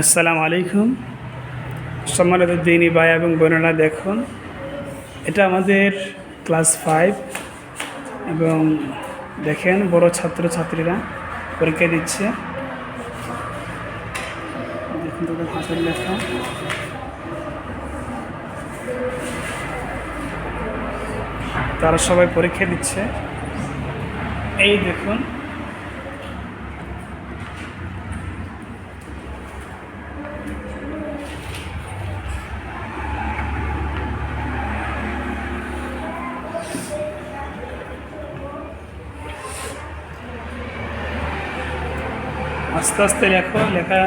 আসসালামু আলাইকুম। সম্মানিত দিনী ভাই এবং বোনেরা, দেখুন, এটা আমাদের ক্লাস ফাইভ এবং দেখেন, বড় ছাত্র ছাত্রীরা পরীক্ষা দিচ্ছে। দেখুন তাদের হাতের লেখা। তারা সবাই পরীক্ষা দিচ্ছে। এই দেখুন আস্তে আস্তে লেখো, লেখা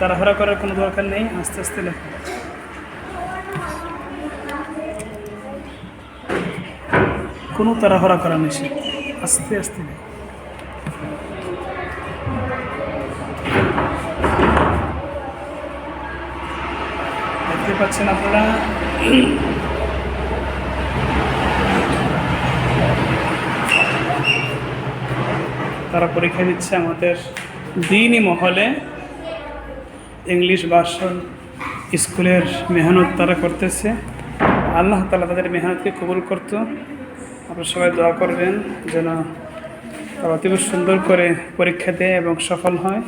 তাড়াহুড়া করার কোনো দরকার নেই, আস্তে আস্তে লেখো। কোনো তাড়াহুড়া করা নিষেধ আস্তে আস্তে লেখো। দেখতে পাচ্ছেন আপনারা? পরীক্ষা দিচ্ছে আমাদের দিনই মহলে ইংলিশ ভার্সন স্কুলের মেহনত তারা করতেছে। আল্লাহ তালা তাদের মেহনতকে কবুল করত। আপনারা সবাই দোয়া করবেন যেন তারা অতীব সুন্দর করে পরীক্ষা দেয় এবং সফল হয়।